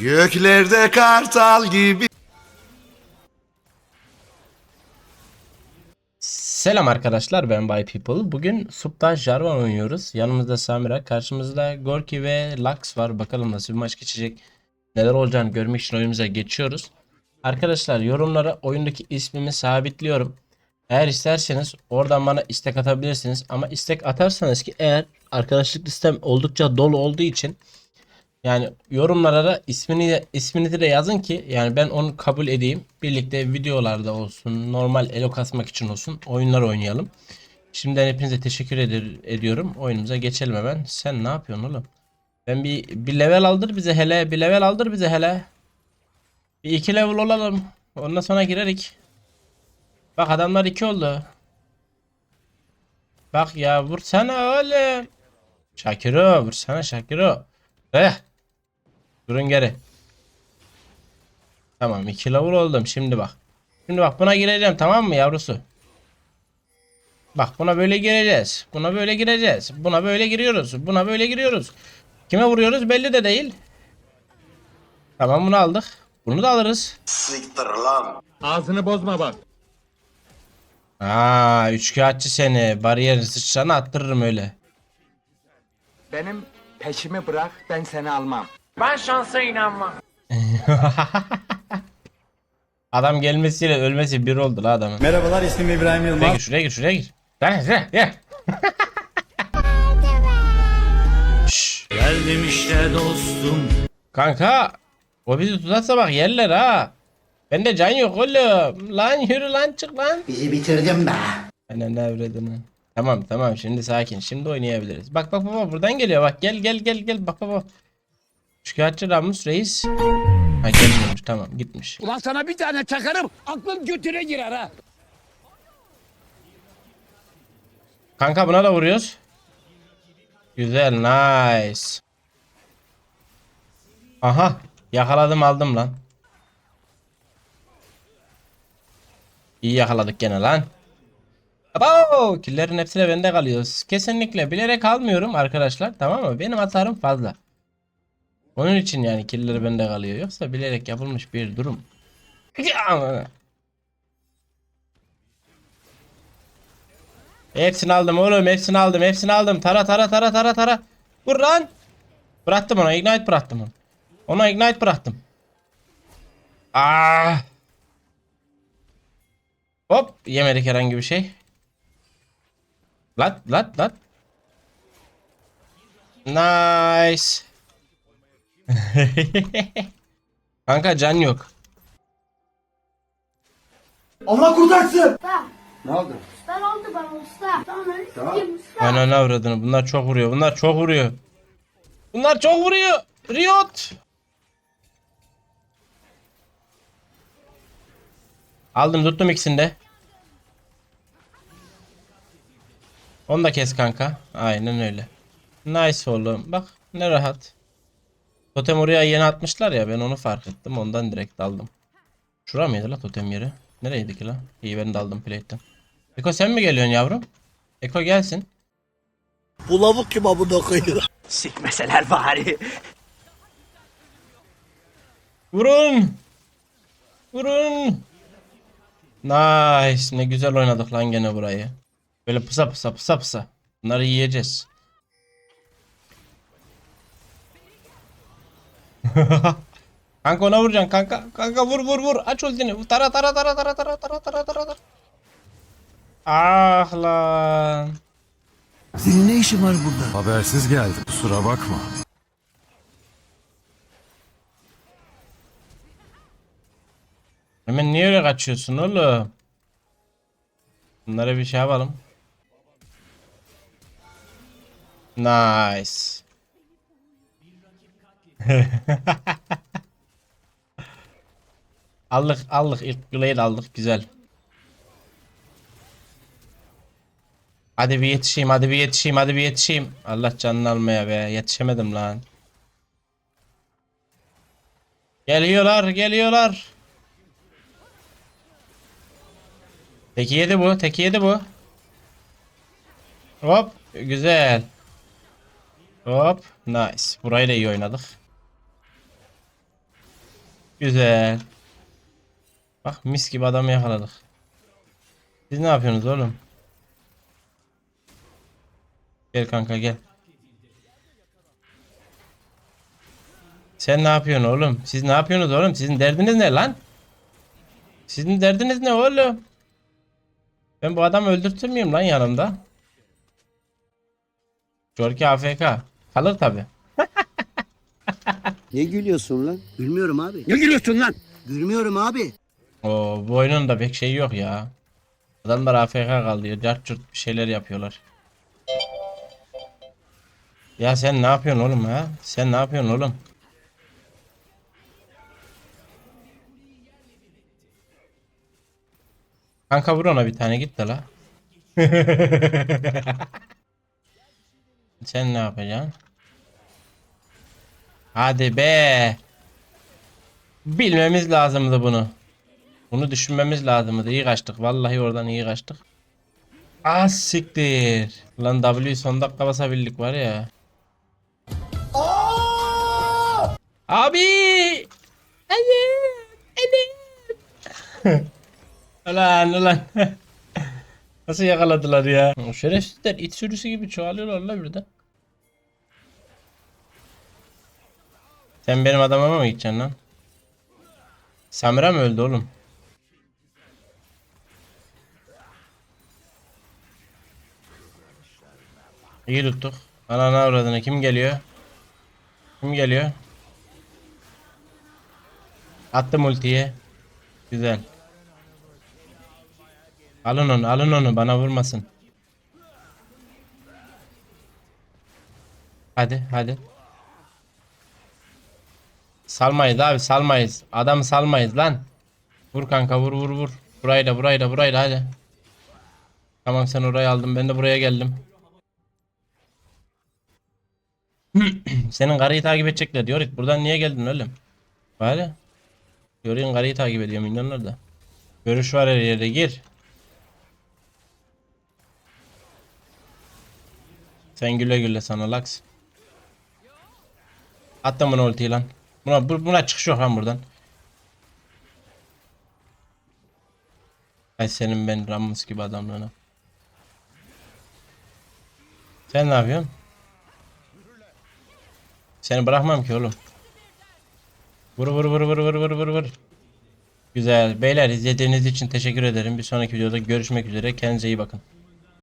Göklerde kartal gibi Selam arkadaşlar ben Bay People. Bugün Sub'da Jarvan oynuyoruz. Yanımızda Samira, karşımızda Gorki ve Lux var. Bakalım nasıl bir maç geçecek. Neler olacağını görmek için oyunumuza geçiyoruz. Arkadaşlar yorumlara oyundaki ismimi sabitliyorum. Eğer isterseniz oradan bana istek atabilirsiniz. Ama istek atarsanız ki eğer arkadaşlık listem oldukça dolu olduğu için yani yorumlara da ismini isminizi de yazın ki yani ben onu kabul edeyim. Birlikte videolarda olsun, normal elo kasmak için olsun oyunlar oynayalım. Şimdiden hepinize teşekkür eder- ediyorum. Oyunumuza geçelim hemen. Sen ne yapıyorsun oğlum? Ben bir bir level aldır bize hele, bir level aldır bize hele. Bir iki level olalım. Ondan sonra girerik. Bak adamlar iki oldu. Bak ya vursana oğlum. Şakiro vursana Şakiro. Eh. Durun geri. Tamam iki level oldum şimdi bak. Şimdi bak buna gireceğim tamam mı yavrusu? Bak buna böyle gireceğiz. Buna böyle gireceğiz. Buna böyle giriyoruz. Buna böyle giriyoruz. Kime vuruyoruz belli de değil. Tamam bunu aldık. Bunu da alırız. Siktir lan Ağzını bozma bak. Aa üçkağıtçı seni. Bariyer sıçrana attırırım öyle. Benim peşimi bırak ben seni almam. Adam gelmesiyle ölmesi bir oldu la adamın. Merhabalar ismim İbrahim Şuraya Yılmaz. gir şuraya gir şuraya gir. Lan şuraya gir. Şşş. Geldim işte dostum. Kanka o bizi tutarsa bak yerler ha. Bende can yok oğlum. Lan yürü lan çık lan. Bizi bitirdin be. Aynen ne evredin lan. Tamam tamam şimdi sakin. Şimdi oynayabiliriz. Bak bak baba buradan geliyor bak gel gel gel gel bak baba. Şikayetçi Ramus Reis. Ha gelmiyormuş tamam gitmiş. Ulan sana bir tane çakarım aklın götüne girer ha. Kanka buna da vuruyoruz. Güzel nice. Aha yakaladım aldım lan. İyi yakaladık gene lan. Abo, killerin hepsi de bende kalıyor. Kesinlikle bilerek almıyorum arkadaşlar tamam mı? Benim hasarım fazla. Onun için yani killeri bende kalıyor. Yoksa bilerek yapılmış bir durum. Hepsini aldım oğlum hepsini aldım hepsini aldım. Tara tara tara tara tara. Vur lan. Bıraktım ona ignite bıraktım onu. Ona ignite bıraktım. Ah. Hop yemedik herhangi bir şey. Lat lat lat. Nice. Kanka can yok. Allah kurtarsın. Ne oldu? Ben oldu bana usta. Tamam öyle sikeyim usta. Ben ona avradını. Bunlar çok vuruyor. Bunlar çok vuruyor. Bunlar çok vuruyor. Riot. Aldım tuttum ikisini de. Onu da kes kanka. Aynen öyle. Nice oğlum. Bak ne rahat. Totem oraya yeni atmışlar ya ben onu fark ettim. Ondan direkt aldım. Şura mıydı la totem yeri? Nereydi ki la? İyi ben de aldım plate'ten. Eko sen mi geliyorsun yavrum? Eko gelsin. Bu lavuk kim amına koyuyor? Sikmeseler bari. Vurun. Vurun. Nice. Ne güzel oynadık lan gene burayı. Böyle pısa pısa pısa pısa. Bunları yiyeceğiz. kanka ona vuracaksın kanka. Kanka vur vur vur. Aç ultini. Tara tara tara tara tara tara tara tara tara. Ah lan. Senin ne işin var burada? Habersiz geldim. Kusura bakma. Hemen niye öyle kaçıyorsun oğlum? Bunlara bir şey yapalım. Nice. aldık aldık ilk glade aldık güzel. Hadi bir yetişeyim hadi bir yetişeyim hadi bir yetişeyim. Allah canını almaya be yetişemedim lan. Geliyorlar geliyorlar. Teki yedi bu. Teki yedi bu. Hop. Güzel. Hop. Nice. Burayı da iyi oynadık. Güzel. Bak mis gibi adamı yakaladık. Siz ne yapıyorsunuz oğlum? Gel kanka gel. Sen ne yapıyorsun oğlum? Siz ne yapıyorsunuz oğlum? Sizin derdiniz ne lan? Sizin derdiniz ne oğlum? Ben bu adamı öldürtür müyüm lan yanımda? Jorki AFK. Kalır tabi. Ne gülüyorsun lan? Gülmüyorum abi. Ne gülüyorsun lan? Gülmüyorum abi. Oo, bu oyunun da pek şeyi yok ya. Adamlar AFK kalıyor. Cart curt bir şeyler yapıyorlar. Ya sen ne yapıyorsun oğlum ha? Sen ne yapıyorsun oğlum? Kanka vur ona bir tane git de la. Sen ne yapacaksın? Hadi be. Bilmemiz lazımdı bunu. Bunu düşünmemiz lazımdı. İyi kaçtık. Vallahi oradan iyi kaçtık. Ah siktir. Lan W son dakika basabildik var ya. Abi! Annem! Annem! ulan ulan. Nasıl yakaladılar ya? Şerefsizler it sürüsü gibi çoğalıyorlar la birden. Sen benim adamıma mı gideceksin lan? Samira mı öldü oğlum? İyi tuttuk. Ananı avradını kim geliyor? Kim geliyor? Attım ultiyi. Güzel. Alın onu, alın onu bana vurmasın. Hadi, hadi. Salmayız abi, salmayız. Adamı salmayız lan. Vur kanka, vur vur vur. Da, burayı da hadi. Tamam sen orayı aldın, ben de buraya geldim. Senin karıyı takip edecekler diyor. Buradan niye geldin oğlum? Bari. Yorin karıyı takip ediyor milyonlar da. Görüş var her yere gir. Sen güle güle sana Lux. Attım bunu ultiyi lan. Buna, bu- buna çıkış yok lan buradan. Ay senin ben Rammus gibi adamlığına. Sen ne yapıyorsun? Seni bırakmam ki oğlum. Vur vur vur vur vur vur vur vur. Güzel. Beyler izlediğiniz için teşekkür ederim. Bir sonraki videoda görüşmek üzere. Kendinize iyi bakın.